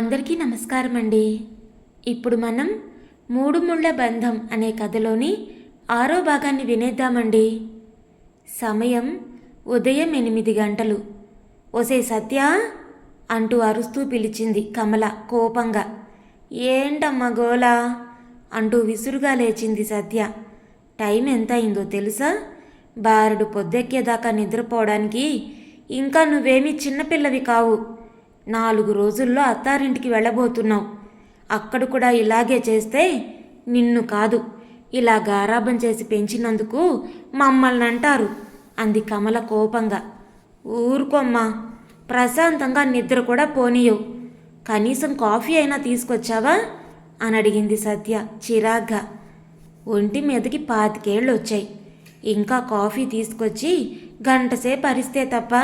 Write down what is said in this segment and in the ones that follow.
అందరికీ నమస్కారం అండి ఇప్పుడు మనం మూడు ముళ్ళ బంధం అనే కథలోని ఆరో భాగాన్ని వినేద్దామండి. సమయం ఉదయం ఎనిమిది గంటలు. ఒసే సత్య అంటూ అరుస్తూ పిలిచింది కమల కోపంగా. ఏంటమ్మా గోలా? అంటూ విసురుగా లేచింది సత్య. టైం ఎంత అయిందో తెలుసా? బారుడు పొద్దెక్కేదాకా నిద్రపోవడానికి ఇంకా నువ్వేమీ చిన్నపిల్లవి కావు. నాలుగు రోజుల్లో అత్తారింటికి వెళ్ళబోతున్నావు. అక్కడ కూడా ఇలాగే చేస్తే నిన్ను కాదు. ఇలా గారాబం చేసి పెంచినందుకు మమ్మల్ని అంటారు అంది కమల కోపంగా. ఊరుకోమ్మా ప్రశాంతంగా నిద్ర కూడా పోనీయవు కనీసం కాఫీ అయినా తీసుకొచ్చావా? అని అడిగింది సత్య చిరాగ్గా. ఒంటి మీదకి పాతికేళ్ళు వచ్చాయి ఇంకా కాఫీ తీసుకొచ్చి గంటసేపు అరిస్తే తప్ప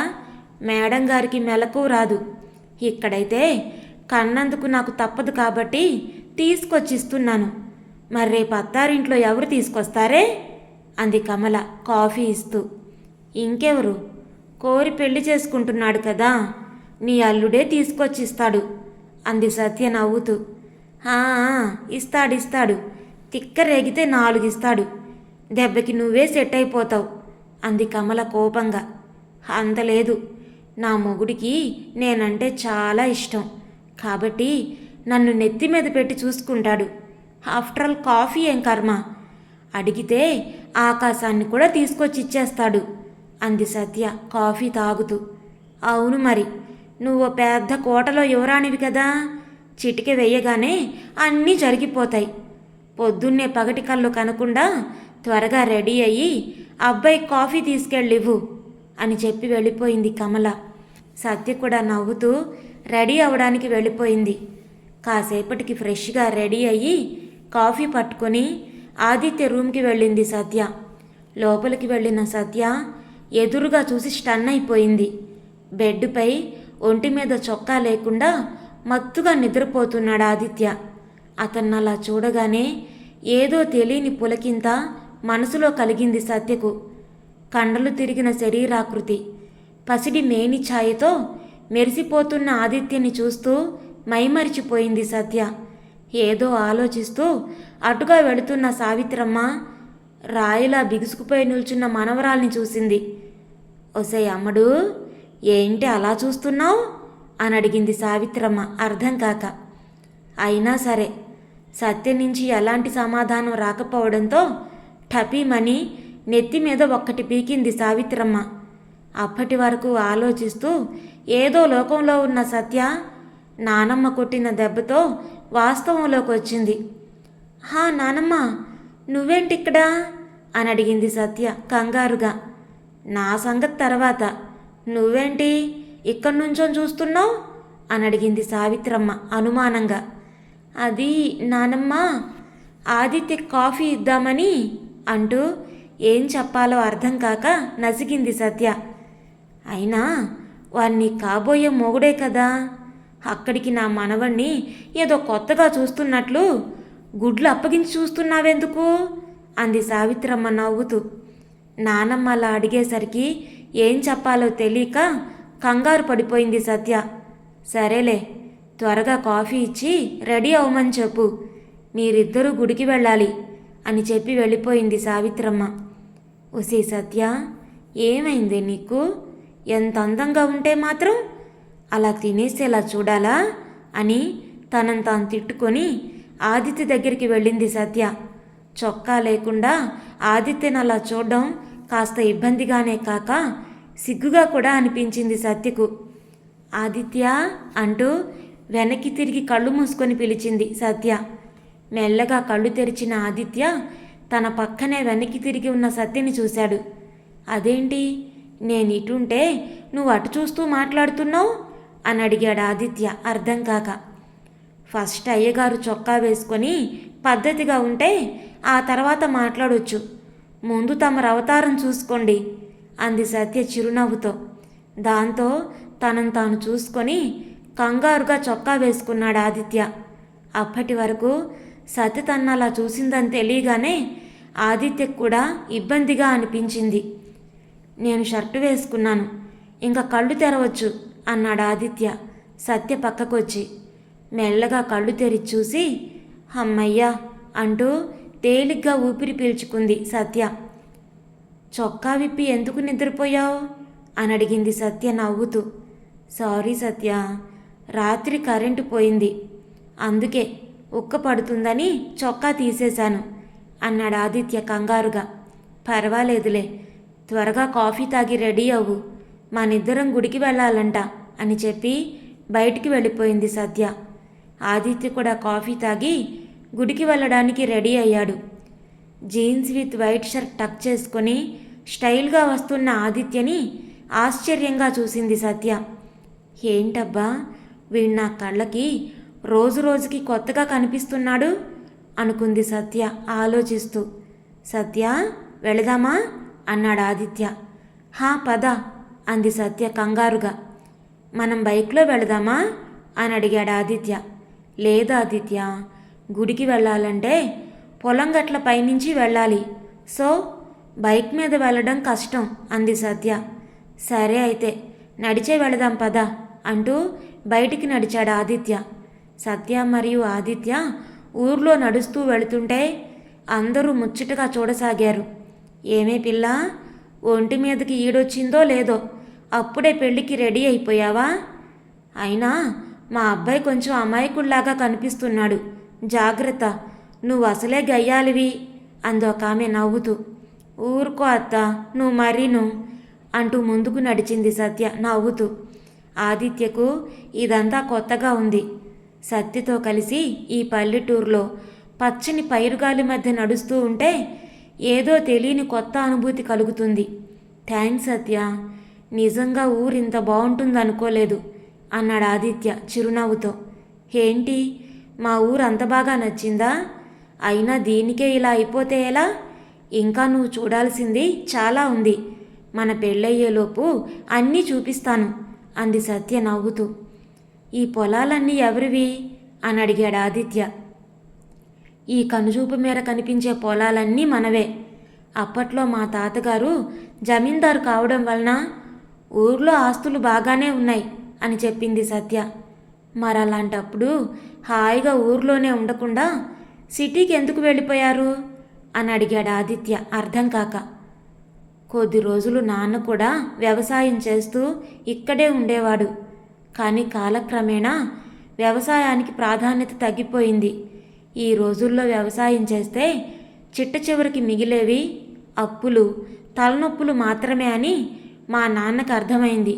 మేడం గారికి మెలకు రాదు. ఇక్కడైతే కన్నందుకు నాకు తప్పదు కాబట్టి తీసుకొచ్చిస్తున్నాను. మరి రేపు అత్తారింట్లో ఎవరు తీసుకొస్తారే? అంది కమల కాఫీ ఇస్తూ. ఇంకెవరు? కోరి పెళ్ళి చేసుకుంటున్నాడు కదా నీ అల్లుడే తీసుకొచ్చిస్తాడు అంది సత్య నవ్వుతూ. "ఆ, ఇస్తాడు ఇస్తాడు. తిక్క రేగితే నాలుగిస్తాడు. దెబ్బకి నువ్వే సెట్ అయిపోతావు అంది కమల కోపంగా. అంతలేదు నా మొగుడికి నేనంటే చాలా ఇష్టం. కాబట్టి నన్ను నెత్తి మీద పెట్టి చూసుకుంటాడు. ఆఫ్టర్ ఆల్ కాఫీ ఏం కర్మ? అడిగితే ఆకాశాన్ని కూడా తీసుకొచ్చి ఇచ్చేస్తాడు. అంది సత్య కాఫీ తాగుతూ. అవును మరి నువ్వు పెద్ద కోటలో యువరాణివి కదా? చిటిక వేయగానే అన్నీ జరిగిపోతాయి. పొద్దున్నే పగటి కళ్ళు కనకుండా త్వరగా రెడీ అయ్యి అబ్బాయి కాఫీ తీసుకెళ్ళివ్వు అని చెప్పి వెళ్ళిపోయింది కమల. సత్య కూడా నవ్వుతూ రెడీ అవడానికి వెళ్ళిపోయింది. కాసేపటికి ఫ్రెష్గా రెడీ అయ్యి కాఫీ పట్టుకొని ఆదిత్య రూమ్కి వెళ్ళింది సత్య. లోపలికి వెళ్ళిన సత్య ఎదురుగా చూసి స్టన్ అయిపోయింది. బెడ్పై ఒంటి మీద చొక్కా లేకుండా మత్తుగా నిద్రపోతున్నాడు ఆదిత్య. అతన్ని అలా చూడగానే ఏదో తెలియని పులకింత మనసులో కలిగింది సత్యకు. కండలు తిరిగిన శరీరాకృతి. పసిడి మేని ఛాయతో మెరిసిపోతున్న ఆదిత్యని చూస్తూ మైమరిచిపోయింది సత్య. ఏదో ఆలోచిస్తూ అటుగా వెళుతున్న సావిత్రమ్మ రాయిలా బిగుసుకుపోయి నిల్చున్న మనవరాల్ని చూసింది. ఒసే అమ్మడు ఏంటి అలా చూస్తున్నావు? అని అడిగింది సావిత్రమ్మ అర్థం కాక. అయినా సరే సత్య నుంచి ఎలాంటి సమాధానం రాకపోవడంతో టపీమని నెత్తి మీద ఒక్కటి పీకింది సావిత్రమ్మ. అప్పటి వరకు ఆలోచిస్తూ ఏదో లోకంలో ఉన్న సత్య నానమ్మ కొట్టిన దెబ్బతో వాస్తవంలోకి వచ్చింది. హా నానమ్మ నువ్వేంటిక్కడా? అని అడిగింది సత్య కంగారుగా. నా సంగతి తర్వాత. నువ్వేంటి ఇక్కడి నుంచో చూస్తున్నావు? అని అడిగింది సావిత్రమ్మ అనుమానంగా. అది నానమ్మ ఆదిత్య కాఫీ ఇద్దామని అంటూ ఏం చెప్పాలో అర్థం కాక నసిగింది సత్య. అయినా వాణ్ణి కాబోయే మొగుడే కదా. అక్కడికి నా మనవణ్ణి ఏదో కొత్తగా చూస్తున్నట్లు గుడ్లు అప్పగించి చూస్తున్నావెందుకు? అంది సావిత్రమ్మ నవ్వుతూ. నానమ్మ అలా అడిగేసరికి ఏం చెప్పాలో తెలియక కంగారు పడిపోయింది సత్య. సరేలే త్వరగా కాఫీ ఇచ్చి రెడీ అవ్వమని చెప్పు. మీరిద్దరూ గుడికి వెళ్ళాలి అని చెప్పి వెళ్ళిపోయింది సావిత్రమ్మ. ఒసే సత్య ఏమైంది నీకు? ఎంత అందంగా ఉంటే మాత్రం అలా తినేసేలా చూడాలా అని తనను తాను తిట్టుకొని ఆదిత్య దగ్గరికి వెళ్ళింది సత్య. చొక్కా లేకుండా ఆదిత్యను అలా చూడడం కాస్త ఇబ్బందిగానే కాక సిగ్గుగా కూడా అనిపించింది సత్యకు. ఆదిత్య అంటూ వెనక్కి తిరిగి కళ్ళు మూసుకొని పిలిచింది సత్య. మెల్లగా కళ్ళు తెరిచిన ఆదిత్య తన పక్కనే వెనక్కి తిరిగి ఉన్న సత్యని చూశాడు. అదేంటి? నేను ఇటుంటే నువ్వు అటు చూస్తూ మాట్లాడుతున్నావు? అని అడిగాడు ఆదిత్య అర్థం కాక. ఫస్ట్ అయ్యగారు చొక్కా వేసుకొని పద్ధతిగా ఉంటే ఆ తర్వాత మాట్లాడొచ్చు. ముందు తమరు అవతారం చూసుకోండి అంది సత్య చిరునవ్వుతో. దాంతో తనను తాను చూసుకొని కంగారుగా చొక్కా వేసుకున్నాడు ఆదిత్య. అప్పటి వరకు సత్య తన్నలా అలా చూసిందని తెలియగానే ఆదిత్యకు కూడా ఇబ్బందిగా అనిపించింది. నేను షర్టు వేసుకున్నాను. ఇంకా కళ్ళు తెరవచ్చు అన్నాడు ఆదిత్య. సత్య పక్కకొచ్చి. మెల్లగా కళ్ళు తెరిచి చూసి అమ్మయ్యా అంటూ తేలిగ్గా ఊపిరి పీల్చుకుంది సత్య. చొక్కా విప్పి ఎందుకు నిద్రపోయావు? అని అడిగింది సత్య నవ్వుతూ. సారీ సత్య రాత్రి కరెంటు పోయింది. అందుకే ఉక్క పడుతుందని చొక్కా తీసేశాను అన్నాడు ఆదిత్య కంగారుగా. పర్వాలేదులే త్వరగా కాఫీ తాగి రెడీ అవ్వు. మనిద్దరం గుడికి వెళ్ళాలంట అని చెప్పి బయటికి వెళ్ళిపోయింది సత్య ఆదిత్య కూడా కాఫీ తాగి గుడికి వెళ్ళడానికి రెడీ అయ్యాడు. Jeans with white shirt tuck చేసుకొని స్టైల్గా వస్తున్న ఆదిత్యని ఆశ్చర్యంగా చూసింది సత్య ఏంటబ్బా వీడు నా కళ్ళకి రోజు రోజుకి కొత్తగా కనిపిస్తున్నాడు? అనుకుంది సత్య ఆలోచిస్తూ. సత్య వెళదామా? అన్నాడు ఆదిత్య. హా పద అంది సత్య కంగారుగా. మనం బైక్లో వెళదామా? అని అడిగాడు ఆదిత్య. లేదు ఆదిత్య గుడికి వెళ్ళాలంటే పొలం గట్ల పైనుంచి వెళ్ళాలి. సో బైక్ మీద వెళ్ళడం కష్టం అంది సత్య. సరే అయితే నడిచే వెళదాం పద అంటూ బయటికి నడిచాడు ఆదిత్య. సత్య మరియు ఆదిత్య ఊర్లో నడుస్తూ వెళుతుంటే అందరూ ముచ్చటగా చూడసాగారు. ఏమే పిల్ల? ఒంటి మీదకి ఈడొచ్చిందో లేదో అప్పుడే పెళ్ళికి రెడీ అయిపోయావా? అయినా మా అబ్బాయి కొంచెం అమాయకుల్లాగా కనిపిస్తున్నాడు. జాగ్రత్త నువ్వు అసలే గయ్యాలివి అందొక ఆమె నవ్వుతూ. ఊరుకో అత్త నువ్వు మరీను అంటూ ముందుకు నడిచింది సత్య నవ్వుతూ. ఆదిత్యకు ఇదంతా కొత్తగా ఉంది. సత్యతో కలిసి ఈ పల్లెటూరులో పచ్చని పైరుగాలి మధ్య నడుస్తూ ఉంటే ఏదో తెలియని కొత్త అనుభూతి కలుగుతుంది. థ్యాంక్స్ సత్య. నిజంగా ఊరింత ఇంత బాగుంటుందనుకోలేదు అన్నాడు ఆదిత్య చిరునవ్వుతో. ఏంటి? మా ఊరు అంత బాగా నచ్చిందా? అయినా దీనికే ఇలా అయిపోతే ఎలా? ఇంకా నువ్వు చూడాల్సింది చాలా ఉంది. మన పెళ్ళయ్యేలోపు అన్నీ చూపిస్తాను అంది సత్య నవ్వుతూ. ఈ పొలాలన్నీ ఎవరివి? అని అడిగాడు ఆదిత్య. ఈ కనుచూపు మేర కనిపించే పొలాలన్నీ మనవే. అప్పట్లో మా తాతగారు జమీందారు కావడం వలన ఊర్లో ఆస్తులు బాగానే ఉన్నాయి అని చెప్పింది సత్య. మరలాంటప్పుడు హాయిగా ఊర్లోనే ఉండకుండా సిటీకి ఎందుకు వెళ్ళిపోయారు? అని అడిగాడు ఆదిత్య అర్థం కాక. కొద్ది రోజులు నాన్న కూడా వ్యవసాయం చేస్తూ ఇక్కడే ఉండేవాడు. కానీ కాలక్రమేణా వ్యవసాయానికి ప్రాధాన్యత తగ్గిపోయింది. ఈ రోజుల్లో వ్యవసాయం చేస్తే చిట్ట చివరికి మిగిలేవి అప్పులు తలనొప్పులు మాత్రమే అని మా నాన్నకు అర్థమైంది.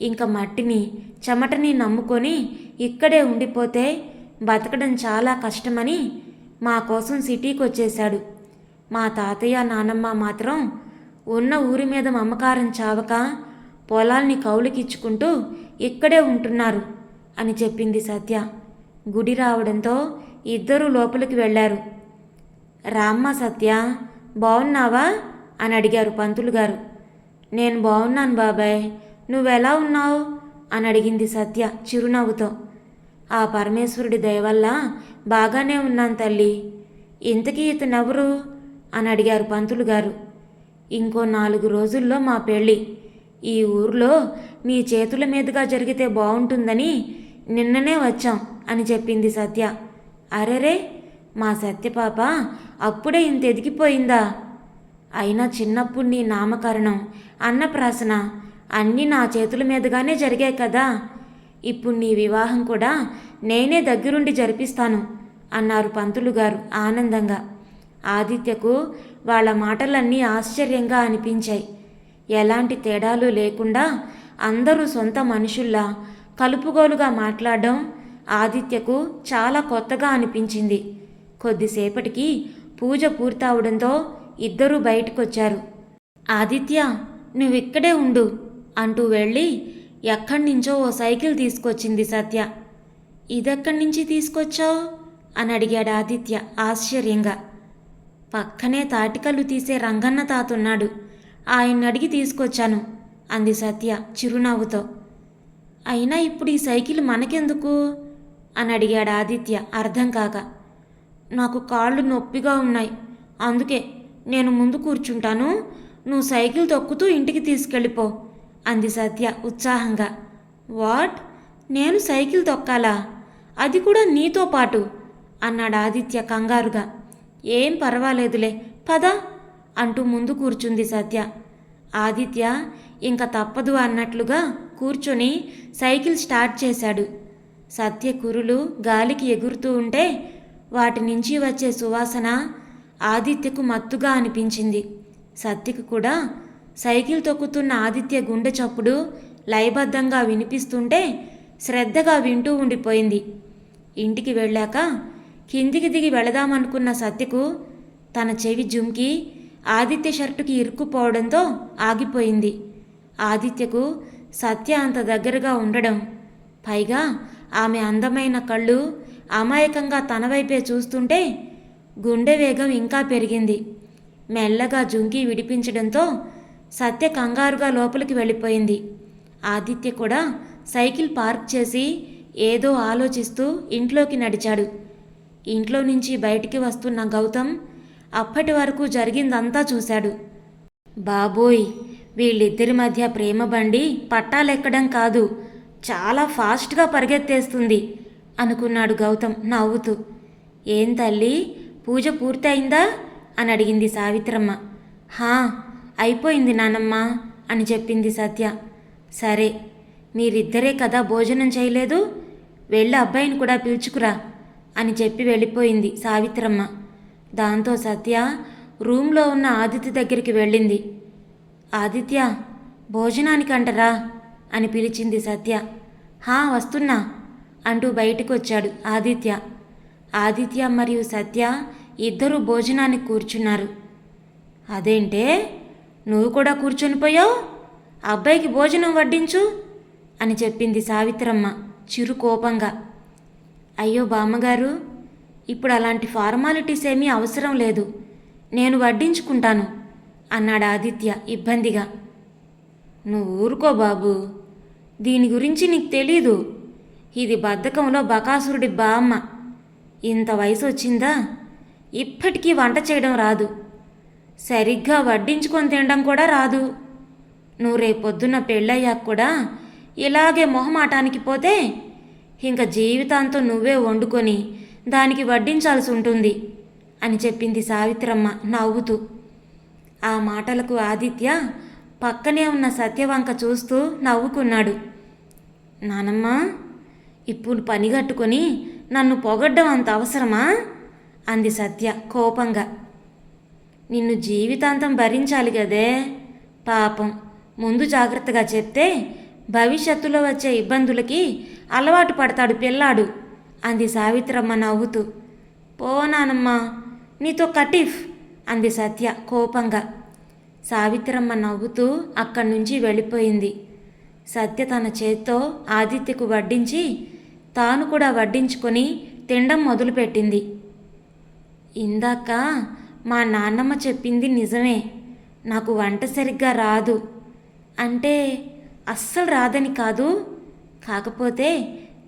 ఇంకా మట్టిని చెమటని నమ్ముకొని ఇక్కడే ఉండిపోతే బతకడం చాలా కష్టమని మా కోసం సిటీకి వచ్చేశాడు. మా తాతయ్య నానమ్మ మాత్రం ఉన్న ఊరి మీద మమకారం చావక పొలాల్ని కౌలుకిచ్చుకుంటూ ఇక్కడే ఉంటున్నారు అని చెప్పింది సత్య. గుడి రావడంతో ఇద్దరూ లోపలికి వెళ్ళారు. రామ్మ సత్య బాగున్నావా అని అడిగారు పంతులు గారు. నేను బాగున్నాను బాబాయ్. నువ్వెలా ఉన్నావు? అని అడిగింది సత్య చిరునవ్వుతో. ఆ పరమేశ్వరుడి దయవల్ల బాగానే ఉన్నాను తల్లి. ఇంతకీ ఇతనెవరు? అని అడిగారు పంతులు గారు. ఇంకో నాలుగు రోజుల్లో మా పెళ్ళి. ఈ ఊర్లో మీ చేతుల మీదుగా జరిగితే బాగుంటుందని నిన్ననే వచ్చాం అని చెప్పింది సత్య. అరెరే మా సత్యపాప అప్పుడే ఇంత ఎదిగిపోయిందా? అయినా చిన్నప్పుడు నీ నామకరణం అన్నప్రాసన అన్నీ నా చేతుల మీదుగానే జరిగాయి కదా. ఇప్పుడు నీ వివాహం కూడా నేనే దగ్గరుండి జరిపిస్తాను అన్నారు పంతులు గారు ఆనందంగా. ఆదిత్యకు వాళ్ళ మాటలన్నీ ఆశ్చర్యంగా అనిపించాయి. ఎలాంటి తేడాలు లేకుండా అందరూ సొంత మనుషుల్లా కలుపుగోలుగా మాట్లాడడం ఆదిత్యకు చాలా కొత్తగా అనిపించింది. కొద్దిసేపటికి పూజ పూర్తవడంతో ఇద్దరూ బయటకొచ్చారు. ఆదిత్య నువ్విక్కడే ఉండు అంటూ వెళ్ళి ఎక్కడి నుంచో ఓ సైకిల్ తీసుకొచ్చింది సత్య. ఇదెక్కడి నుంచి తీసుకొచ్చావు? అని అడిగాడు ఆదిత్య ఆశ్చర్యంగా. పక్కనే తాటికల్లు తీసే రంగన్న తాతున్నాడు. ఆయన అడిగి తీసుకొచ్చాను అంది సత్య చిరునవ్వుతో. అయినా ఇప్పుడు ఈ సైకిల్ మనకెందుకు? అని అడిగాడు ఆదిత్య అర్థం కాక. నాకు కాళ్ళు నొప్పిగా ఉన్నాయి. అందుకే నేను ముందు కూర్చుంటాను. నువ్వు సైకిల్ తొక్కుతూ ఇంటికి తీసుకెళ్ళిపో అంది సత్య ఉత్సాహంగా. వాట్? నేను సైకిల్ తొక్కాలా? అది కూడా నీతో పాటు అన్నాడు ఆదిత్య కంగారుగా. ఏం పర్వాలేదులే పద అంటూ ముందు కూర్చుంది సత్య. ఆదిత్య ఇంకా తప్పదు అన్నట్లుగా కూర్చొని సైకిల్ స్టార్ట్ చేశాడు. సత్య కురులు గాలికి ఎగురుతూ ఉంటే వాటి నుంచి వచ్చే సువాసన ఆదిత్యకు మత్తుగా అనిపించింది. సత్యకు కూడా సైకిల్ తొక్కుతున్న ఆదిత్య గుండె చప్పుడు లయబద్ధంగా వినిపిస్తుంటే శ్రద్ధగా వింటూ ఉండిపోయింది. ఇంటికి వెళ్ళాక కిందికి దిగి వెళదామనుకున్న సత్యకు తన చెవి జుమ్కి ఆదిత్య షర్టుకి ఇరుక్కుపోవడంతో ఆగిపోయింది. ఆదిత్యకు సత్య అంత దగ్గరగా ఉండడం పైగా ఆమె అందమైన కళ్ళు అమాయకంగా తన వైపే చూస్తుంటే గుండె వేగం ఇంకా పెరిగింది. మెల్లగా జుంకి విడిపించడంతో సత్య కంగారుగా లోపలికి వెళ్ళిపోయింది. ఆదిత్య కూడా సైకిల్ పార్క్ చేసి ఏదో ఆలోచిస్తూ ఇంట్లోకి నడిచాడు. ఇంట్లో నుంచి బయటికి వస్తున్న గౌతమ్ అప్పటి వరకు జరిగిందంతా చూశాడు. బాబోయ్ వీళ్ళిద్దరి మధ్య ప్రేమ బండి పట్టాలెక్కడం కాదు. చాలా ఫాస్ట్గా పరిగెత్తేస్తుంది అనుకున్నాడు గౌతమ్ నవ్వుతూ. ఏం తల్లి పూజ పూర్తయిందా? అని అడిగింది సావిత్రమ్మ. హా అయిపోయింది నానమ్మ అని చెప్పింది సత్య. సరే మీరిద్దరే కదా భోజనం చేయలేదు? వెళ్ళి అబ్బాయిని కూడా పిలుచుకురా అని చెప్పి వెళ్ళిపోయింది సావిత్రమ్మ. దాంతో సత్య రూమ్లో ఉన్న ఆదిత్య దగ్గరికి వెళ్ళింది. ఆదిత్య భోజనానికి అంటరా అని పిలిచింది సత్య. హా వస్తున్నా అంటూ బయటకు వచ్చాడు ఆదిత్య. ఆదిత్య మరియు సత్య ఇద్దరూ భోజనానికి కూర్చున్నారు. అదేంటే? నువ్వు కూడా కూర్చొని పోయావు? అబ్బాయికి భోజనం వడ్డించు అని చెప్పింది సావిత్రమ్మ చిరు కోపంగా. అయ్యో బామ్మగారు ఇప్పుడు అలాంటి ఫార్మాలిటీస్ ఏమీ అవసరం లేదు. నేను వడ్డించుకుంటాను అన్నాడు ఆదిత్య ఇబ్బందిగా. నువ్వు ఊరుకో బాబు. దీని గురించి నీకు తెలీదు. ఇది బద్ధకంలో బకాసురుడి బామ్మ. ఇంత వయసు వచ్చిందా ఇప్పటికీ వంట చేయడం రాదు. సరిగ్గా వడ్డించుకొని తినడం కూడా రాదు. నువ్వు రేపొద్దున్న పెళ్ళయ్యాక కూడా ఇలాగే మొహమాటానికి పోతే ఇంకా జీవితాంతం నువ్వే వండుకొని దానికి వడ్డించాల్సి ఉంటుంది అని చెప్పింది సావిత్రమ్మ నవ్వుతూ. ఆ మాటలకు ఆదిత్య పక్కనే ఉన్న సత్యవంక చూస్తూ నవ్వుకున్నాడు. నానమ్మ ఇప్పుడు పని కట్టుకొని నన్ను పొగడ్డం అంత అవసరమా? అంది సత్య కోపంగా. నిన్ను జీవితాంతం భరించాలి కదే పాపం. ముందు జాగ్రత్తగా చెప్తే భవిష్యత్తులో వచ్చే ఇబ్బందులకి అలవాటు పడతాడు పిల్లాడు అంది సావిత్రమ్మ నవ్వుతూ. పోనానమ్మా నీతో కటిఫ్ అంది సత్య కోపంగా. సావిత్రమ్మ నవ్వుతూ అక్కడి నుంచి వెళ్ళిపోయింది. సత్య తన చేత్తో ఆదిత్యకు వడ్డించి తాను కూడా వడ్డించుకొని తినడం మొదలుపెట్టింది. ఇందాక మా నాన్నమ్మ చెప్పింది నిజమే నాకు వంట సరిగ్గా రాదు. అంటే అస్సలు రాదని కాదు కాకపోతే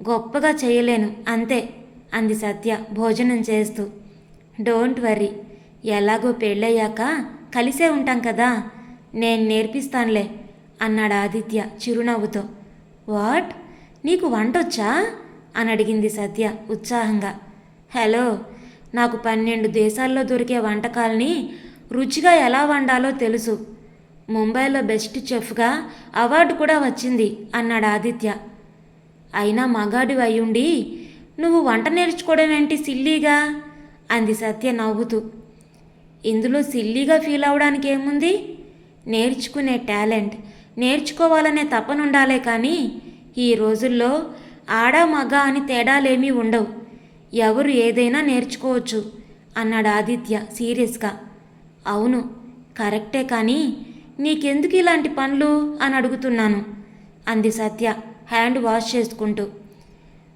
గొప్పగా చేయలేను అంతే అంది సత్య భోజనం చేస్తూ. డోంట్ వరీ ఎలాగో పెళ్ళయ్యాక కలిసే ఉంటాం కదా. నేను నేర్పిస్తానులే అన్నాడు ఆదిత్య చిరునవ్వుతో. వాట్? నీకు వంటొచ్చా? అని అడిగింది సత్య ఉత్సాహంగా. హలో నాకు పన్నెండు దేశాల్లో దొరికే వంటకాలని రుచిగా ఎలా వండాలో తెలుసు. ముంబైలో బెస్ట్ చెఫ్గా అవార్డు కూడా వచ్చింది అన్నాడు ఆదిత్య. అయినా మగాడి అయ్యుండి నువ్వు వంట నేర్చుకోవడం ఏంటి సిల్లీగా? అంది సత్య నవ్వుతూ. ఇందులో సిల్లీగా ఫీల్ అవడానికి ఏముంది? నేర్చుకునే టాలెంట్. నేర్చుకోవాలనే తపనుండాలే కానీ ఈ రోజుల్లో ఆడ మగ అని తేడాలేమీ ఉండవు. ఎవరు ఏదైనా నేర్చుకోవచ్చు అన్నాడు ఆదిత్య సీరియస్గా. అవును కరెక్టే కానీ నీకెందుకు ఇలాంటి పనులు అని అడుగుతున్నాను అంది సత్య హ్యాండ్ వాష్ చేసుకుంటూ.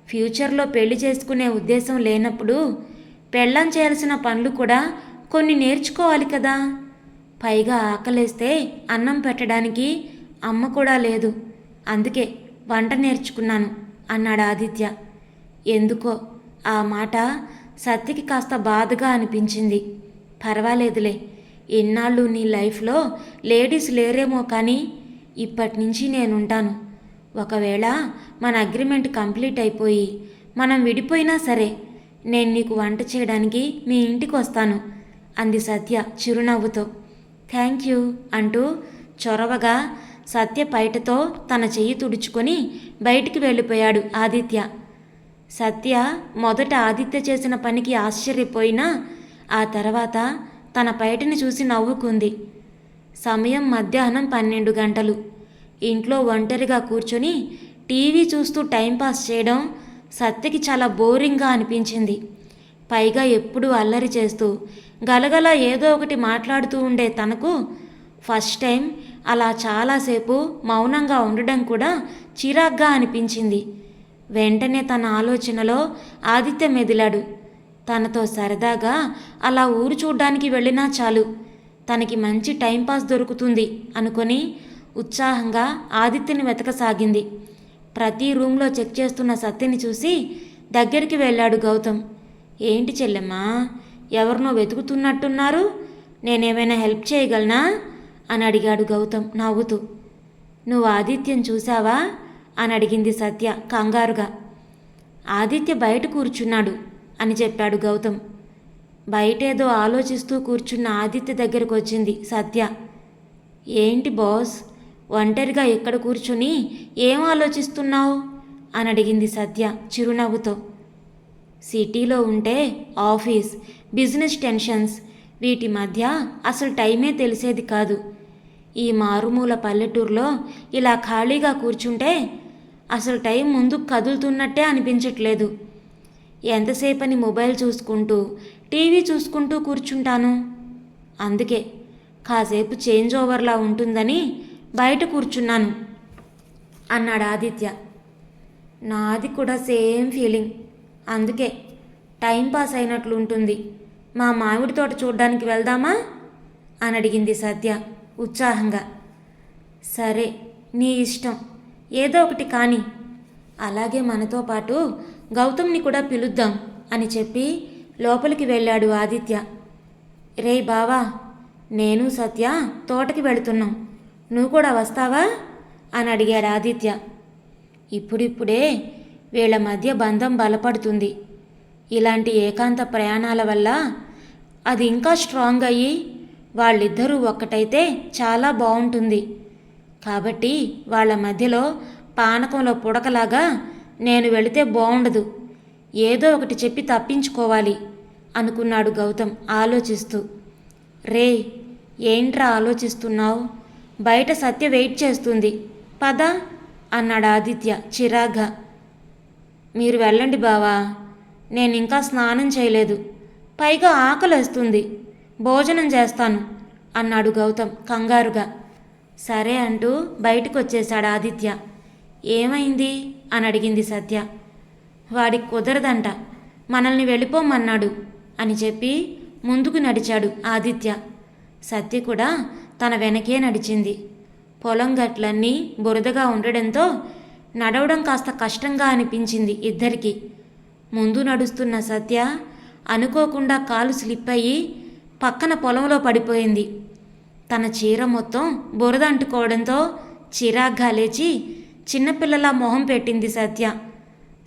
ఫ్యూచర్లో పెళ్ళి చేసుకునే ఉద్దేశం లేనప్పుడు పెళ్ళం చేయాల్సిన పనులు కూడా కొన్ని నేర్చుకోవాలి కదా. పైగా ఆకలేస్తే అన్నం పెట్టడానికి అమ్మ కూడా లేదు. అందుకే వంట నేర్చుకున్నాను అన్నాడు ఆదిత్య. ఎందుకో ఆ మాట సత్యకి కాస్త బాధగా అనిపించింది. పర్వాలేదులే ఇన్నాళ్ళు నీ లైఫ్లో లేడీస్ లేరేమో కానీ ఇప్పటి నుంచి నేనుంటాను. ఒకవేళ మన అగ్రిమెంట్ కంప్లీట్ అయిపోయి మనం విడిపోయినా సరే నేను నీకు వంట చేయడానికి మీ ఇంటికి వస్తాను. అంది సత్య చిరునవ్వుతో. థ్యాంక్ యూ అంటూ చొరవగా సత్య పైటతో తన చెయ్యి తుడుచుకొని బయటికి వెళ్ళిపోయాడు ఆదిత్య. సత్య మొదట ఆదిత్య చేసిన పనికి ఆశ్చర్యపోయినా ఆ తర్వాత తన పైటని చూసి నవ్వుకుంది. సమయం మధ్యాహ్నం పన్నెండు గంటలు. ఇంట్లో ఒంటరిగా కూర్చొని టీవీ చూస్తూ టైంపాస్ చేయడం సత్యకి చాలా బోరింగ్గా అనిపించింది. పైగా ఎప్పుడూ అల్లరి చేస్తూ గలగల ఏదో ఒకటి మాట్లాడుతూ ఉండే తనకు ఫస్ట్ టైం అలా చాలాసేపు మౌనంగా ఉండడం కూడా చిరాగ్గా అనిపించింది. వెంటనే తన ఆలోచనలో ఆదిత్య మెదిలాడు. తనతో సరదాగా అలా ఊరు చూడ్డానికి వెళ్ళినా చాలు. తనకి మంచి టైంపాస్ దొరుకుతుంది అనుకొని ఉత్సాహంగా ఆదిత్యని వెతకసాగింది. ప్రతి రూమ్లో చెక్ చేస్తున్న సత్యని చూసి దగ్గరికి వెళ్ళాడు గౌతమ్. ఏంటి చెల్లెమ్మా? ఎవరినో వెతుకుతున్నట్టున్నారు? నేనేమైనా హెల్ప్ చేయగలనా? అని అడిగాడు గౌతమ్ నవ్వుతూ. నువ్వు ఆదిత్యం చూసావా అని అడిగింది సత్య కంగారుగా. ఆదిత్య బయట కూర్చున్నాడు అని చెప్పాడు గౌతమ్. బయటేదో ఆలోచిస్తూ కూర్చున్న ఆదిత్య దగ్గరకు వచ్చింది సత్య. ఏంటి బాస్? ఒంటరిగా ఇక్కడ కూర్చుని ఏం ఆలోచిస్తున్నావు? అని అడిగింది సత్య చిరునవ్వుతో. సిటీలో ఉంటే ఆఫీస్ బిజినెస్ టెన్షన్స్ వీటి మధ్య అసలు టైమే తెలిసేది కాదు. ఈ మారుమూల పల్లెటూరులో ఇలా ఖాళీగా కూర్చుంటే అసలు టైం ముందుకు కదులుతున్నట్టే అనిపించట్లేదు. ఎంతసేపని మొబైల్ చూసుకుంటూ టీవీ చూసుకుంటూ కూర్చుంటాను. అందుకే కాసేపు చేంజ్ ఓవర్లా ఉంటుందని బయట కూర్చున్నాను అన్నాడు ఆదిత్య. నాది కూడా సేమ్ ఫీలింగ్. అందుకే టైం పాస్ అయినట్లు ఉంటుంది మా మామిడి తోట చూడ్డానికి వెళ్దామా? అని అడిగింది సత్య ఉత్సాహంగా. సరే నీ ఇష్టం. ఏదో ఒకటి కాని. అలాగే మనతో పాటు గౌతమ్ని కూడా పిలుద్దాం అని చెప్పి లోపలికి వెళ్ళాడు ఆదిత్య. రే బావా నేను సత్య తోటకి వెళుతున్నాం. నువ్వు కూడా వస్తావా? అని అడిగాడు ఆదిత్య. ఇప్పుడిప్పుడే వీళ్ళ మధ్య బంధం బలపడుతుంది. ఇలాంటి ఏకాంత ప్రయాణాల వల్ల అది ఇంకా స్ట్రాంగ్ అయ్యి వాళ్ళిద్దరూ ఒక్కటైతే చాలా బాగుంటుంది. కాబట్టి వాళ్ళ మధ్యలో పానకంలో పుడకలాగా నేను వెళితే బాగుండదు. ఏదో ఒకటి చెప్పి తప్పించుకోవాలి అనుకున్నాడు గౌతమ్ ఆలోచిస్తూ. రే ఏంట్రా ఆలోచిస్తున్నావు? బయట సత్య వెయిట్ చేస్తుంది. పద అన్నాడు ఆదిత్య చిరాగ్గా. మీరు వెళ్ళండి బావా. నేను ఇంకా స్నానం చేయలేదు. పైగా ఆకలేస్తుంది భోజనం చేస్తాను అన్నాడు గౌతమ్ కంగారుగా. సరే అంటూ బయటకు వచ్చేశాడు ఆదిత్య. ఏమైంది? అని అడిగింది సత్య. వాడికి కుదరదంట. మనల్ని వెళ్ళిపోమన్నాడు అని చెప్పి ముందుకు నడిచాడు ఆదిత్య. సత్య కూడా తన వెనకే నడిచింది. పొలం గట్లన్నీ బురదగా ఉండడంతో నడవడం కాస్త కష్టంగా అనిపించింది ఇద్దరికి. ముందు నడుస్తున్న సత్య అనుకోకుండా కాలు స్లిప్ అయ్యి పక్కన పొలంలో పడిపోయింది. తన చీర మొత్తం బురద అంటుకోవడంతో చిరాగ్గా లేచి చిన్నపిల్లలా మొహం పెట్టింది సత్య.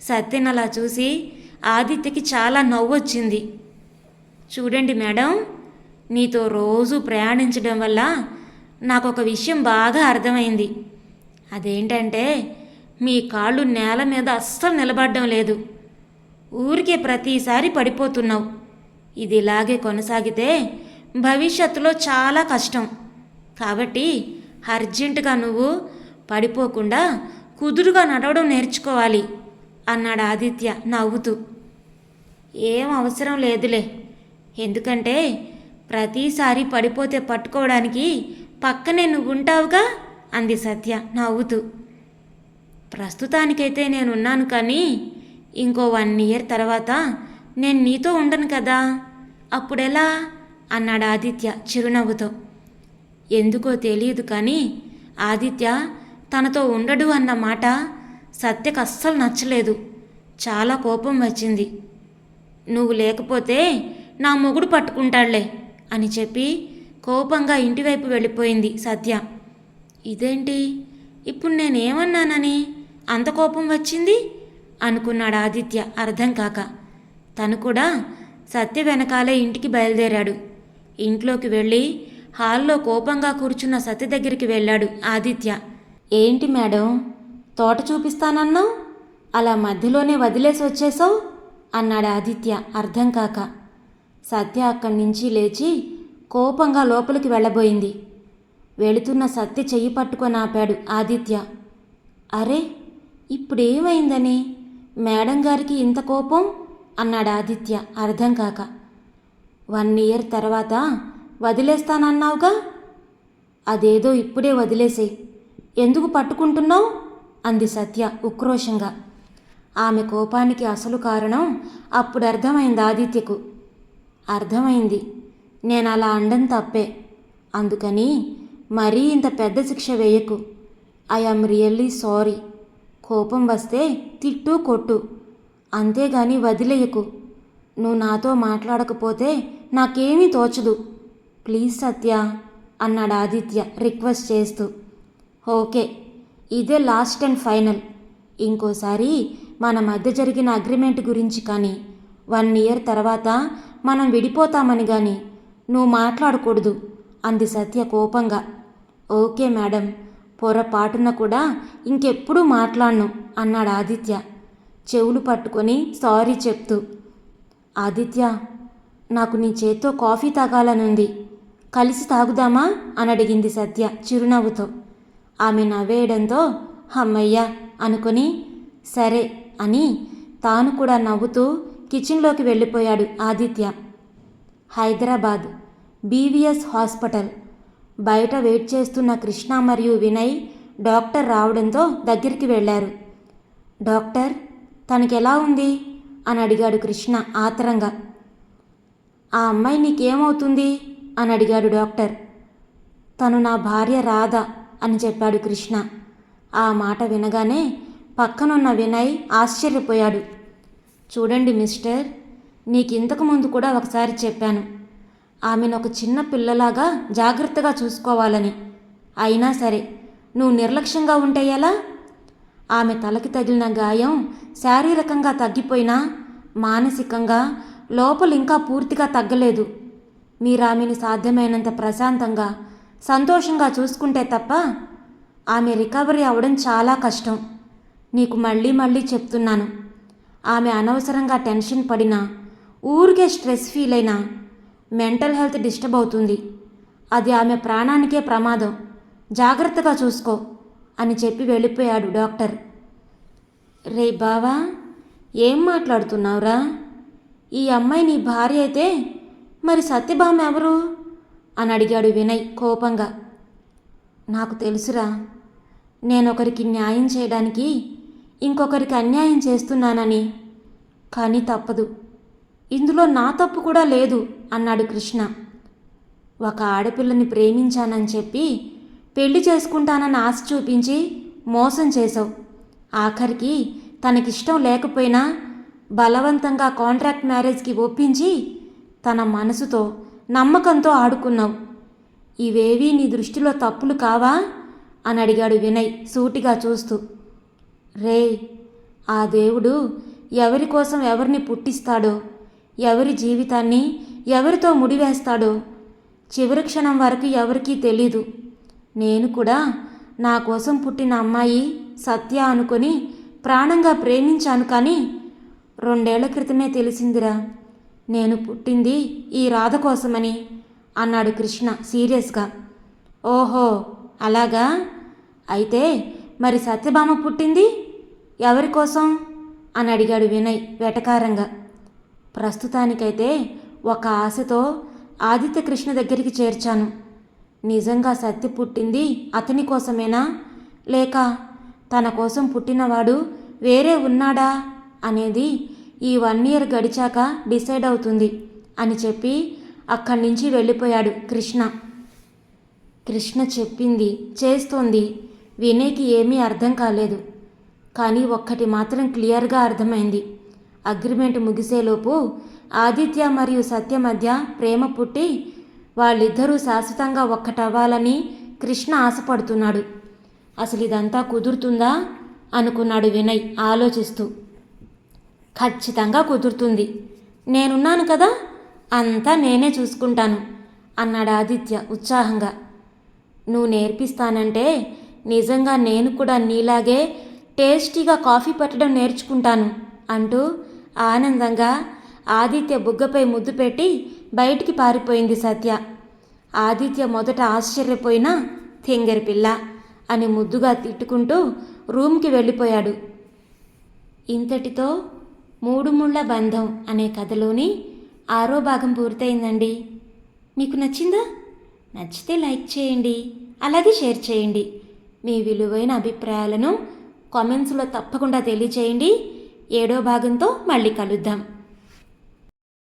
సత్యను అలా చూసి ఆదిత్యకి చాలా నవ్వొచ్చింది. చూడండి మేడం నీతో రోజు ప్రయాణించడం వల్ల నాకు ఒక విషయం బాగా అర్థమైంది. అదేంటంటే మీ కాళ్ళు నేల మీద అస్సలు నిలబడడం లేదు. ఊరికే ప్రతిసారి పడిపోతున్నావు. ఇది ఇలాగే కొనసాగితే భవిష్యత్తులో చాలా కష్టం. కాబట్టి అర్జెంటుగా నువ్వు పడిపోకుండా కుదురుగా నడవడం నేర్చుకోవాలి అన్నాడు ఆదిత్య నవ్వుతూ. ఏం అవసరం లేదులే. ఎందుకంటే ప్రతిసారి పడిపోతే పట్టుకోవడానికి పక్కనే నువ్వు ఉంటావుగా అంది సత్య నవ్వుతూ. ప్రస్తుతానికైతే నేనున్నాను కానీ ఇంకో వన్ ఇయర్ తర్వాత నేను నీతో ఉండను కదా. అప్పుడెలా? అన్నాడు ఆదిత్య చిరునవ్వుతో. ఎందుకో తెలియదు కానీ ఆదిత్య తనతో ఉండడు అన్న మాట సత్యకు అస్సలు నచ్చలేదు. చాలా కోపం వచ్చింది. నువ్వు లేకపోతే నా మొగుడు పట్టుకుంటాడులే అని చెప్పి కోపంగా ఇంటివైపు వెళ్ళిపోయింది సత్య. ఇదేంటి? ఇప్పుడు నేనేమన్నానని? అంత కోపం వచ్చింది? అనుకున్నాడు ఆదిత్య అర్థం కాక. తను కూడా సత్య వెనకాలే ఇంటికి బయలుదేరాడు. ఇంట్లోకి వెళ్ళి హాల్లో కోపంగా కూర్చున్న సత్య దగ్గరికి వెళ్ళాడు ఆదిత్య. ఏంటి మేడం? తోట చూపిస్తానన్నావు? అలా మధ్యలోనే వదిలేసి వచ్చేసావు? అన్నాడు ఆదిత్య అర్థం కాక. సత్య అక్కడి నుంచి లేచి కోపంగా లోపలికి వెళ్ళబోయింది. వెళుతున్న సత్య చెయ్యి పట్టుకొని ఆపాడు ఆదిత్య. అరే ఇప్పుడేమైందని? మేడం గారికి ఇంత కోపం? అన్నాడు ఆదిత్య అర్థం కాక. వన్ ఇయర్ తర్వాత వదిలేస్తానన్నావుగా? అదేదో ఇప్పుడే వదిలేసే ఎందుకు పట్టుకుంటున్నావు? అంది సత్య ఉక్రోషంగా. ఆమె కోపానికి అసలు కారణం అప్పుడు అర్థమైంది ఆదిత్యకు. అర్థమైంది. నేను అలా అండం తప్పే. అందుకని మరీ ఇంత పెద్ద శిక్ష వేయకు. I am really sorry. కోపం వస్తే తిట్టు కొట్టు. అంతేగాని వదిలేయకు. నువ్వు నాతో మాట్లాడకపోతే నాకేమీ తోచదు. ప్లీజ్ సత్య అన్నాడు ఆదిత్య రిక్వెస్ట్ చేస్తూ. ఓకే ఇదే లాస్ట్ అండ్ ఫైనల్. ఇంకోసారి మన మధ్య జరిగిన అగ్రిమెంట్ గురించి కానీ వన్ ఇయర్ తర్వాత మనం విడిపోతామని కానీ నువ్వు మాట్లాడకూడదు అంది సత్య కోపంగా. ఓకే మేడం పొరపాటున కూడా ఇంకెప్పుడు మాట్లాడను అన్నాడు ఆదిత్య. చెవులు పట్టుకొని సారీ చెప్తూ ఆదిత్య నాకు నీ చేత్తో కాఫీ తాగాలనుంది. కలిసి తాగుదామా? అని అడిగింది సత్య చిరునవ్వుతో. ఆమె నవ్వేయడంతో అమ్మయ్యా అనుకొని సరే అని తాను కూడా నవ్వుతూ కిచెన్లోకి వెళ్ళిపోయాడు ఆదిత్య. Hyderabad BVS hospital. బయట వెయిట్ చేస్తున్న కృష్ణ మరియు వినయ్ డాక్టర్ రావడంతో దగ్గరికి వెళ్ళారు. డాక్టర్ తనకెలా ఉంది? అని అడిగాడు కృష్ణ ఆతరంగా. ఆ అమ్మాయి నీకేమవుతుంది? అని అడిగాడు డాక్టర్. తను నా భార్య రాధ అని చెప్పాడు కృష్ణ. ఆ మాట వినగానే పక్కనున్న వినయ్ ఆశ్చర్యపోయాడు. చూడండి మిస్టర్ నీకు ఇంతకు ముందు కూడా ఒకసారి చెప్పాను. ఆమెను ఒక చిన్న పిల్లలాగా జాగ్రత్తగా చూసుకోవాలని. అయినా సరే నువ్వు నిర్లక్ష్యంగా ఉంటే ఎలా? ఆమె తలకి తగిలిన గాయం శారీరకంగా తగ్గిపోయినా మానసికంగా లోపల ఇంకా పూర్తిగా తగ్గలేదు. మీరు సాధ్యమైనంత ప్రశాంతంగా సంతోషంగా చూసుకుంటే తప్ప ఆమె రికవరీ అవ్వడం చాలా కష్టం. నీకు మళ్ళీ మళ్ళీ చెప్తున్నాను. ఆమె అనవసరంగా టెన్షన్ పడినా ఊరికే స్ట్రెస్ ఫీల్ అయినా మెంటల్ హెల్త్ డిస్టర్బ్ అవుతుంది. అది ఆమె ప్రాణానికే ప్రమాదం. జాగ్రత్తగా చూసుకో అని చెప్పి వెళ్ళిపోయాడు డాక్టర్. రే బావా ఏం మాట్లాడుతున్నావురా? ఈ అమ్మాయి నీ భార్య అయితే మరి సత్యభామ ఎవరు? అని అడిగాడు వినయ్ కోపంగా. నాకు తెలుసురా నేను ఒకరికి న్యాయం చేయడానికి ఇంకొకరికి అన్యాయం చేస్తున్నానని. కానీ తప్పదు. ఇందులో నా తప్పు కూడా లేదు. అన్నాడు కృష్ణ. ఒక ఆడపిల్లని ప్రేమించానని చెప్పి పెళ్ళి చేసుకుంటానని ఆశ చూపించి మోసం చేసావు ఆఖరికి తనకిష్టం లేకపోయినా బలవంతంగా కాంట్రాక్ట్ మ్యారేజ్కి ఒప్పించి తన మనసుతో నమ్మకంతో ఆడుకున్నావు. ఇవేవీ నీ దృష్టిలో తప్పులు కావా? అని అడిగాడు వినయ్ సూటిగా చూస్తూ. రే ఆ దేవుడు ఎవరి కోసం ఎవరిని పుట్టిస్తాడో ఎవరి జీవితాన్ని ఎవరితో ముడివేస్తాడో చివరి క్షణం వరకు ఎవరికీ తెలీదు. నేను కూడా నా కోసం పుట్టిన అమ్మాయి సత్య అనుకొని ప్రాణంగా ప్రేమించాను కానీ రెండేళ్ళ క్రితమే తెలిసిందిరా. నేను పుట్టింది ఈ రాధ కోసమని అన్నాడు కృష్ణ సీరియస్గా. ఓహో అలాగా? అయితే మరి సత్యభామ పుట్టింది ఎవరి కోసం? అని అడిగాడు వినయ్ వెటకారంగా. ప్రస్తుతానికైతే ఒక ఆశతో ఆదిత్య కృష్ణ దగ్గరికి చేర్చాను. నిజంగా సత్య పుట్టింది అతని కోసమేనా? లేక తన కోసం పుట్టినవాడు వేరే ఉన్నాడా? అనేది ఈ వన్ ఇయర్ గడిచాక డిసైడ్ అవుతుంది అని చెప్పి అక్కడి నుంచి వెళ్ళిపోయాడు కృష్ణ. కృష్ణ చెప్పింది చేస్తోంది వినయ్కి ఏమీ అర్థం కాలేదు. కానీ ఒక్కటి మాత్రం క్లియర్గా అర్థమైంది. అగ్రిమెంట్ ముగిసేలోపు ఆదిత్య మరియు సత్య మధ్య ప్రేమ పుట్టి వాళ్ళిద్దరూ శాశ్వతంగా ఒక్కటవ్వాలని కృష్ణ ఆశపడుతున్నాడు. అసలు ఇదంతా కుదురుతుందా? అనుకున్నాడు వినయ్ ఆలోచిస్తూ. ఖచ్చితంగా కుదురుతుంది. నేనున్నాను కదా? అంతా నేనే చూసుకుంటాను అన్నాడు ఆదిత్య ఉత్సాహంగా. నువ్వు నేర్పిస్తానంటే నిజంగా నేను కూడా నీలాగే టేస్టీగా కాఫీ పెట్టడం నేర్చుకుంటాను అంటూ ఆనందంగా ఆదిత్య బుగ్గపై ముద్దు పెట్టి బయటికి పారిపోయింది సత్య. ఆదిత్య మొదట ఆశ్చర్యపోయినా తెంగరి పిల్ల అని ముద్దుగా తిట్టుకుంటూ రూమ్కి వెళ్ళిపోయాడు. ఇంతటితో మూడు ముళ్ళ బంధం అనే కథలోని ఆరో భాగం పూర్తయిందండి. మీకు నచ్చిందా? నచ్చితే లైక్ చేయండి అలాగే షేర్ చేయండి. మీ విలువైన అభిప్రాయాలను కామెంట్స్లో తప్పకుండా తెలియచేయండి. ఏడో భాగంతో మళ్ళీ కలుద్దాం.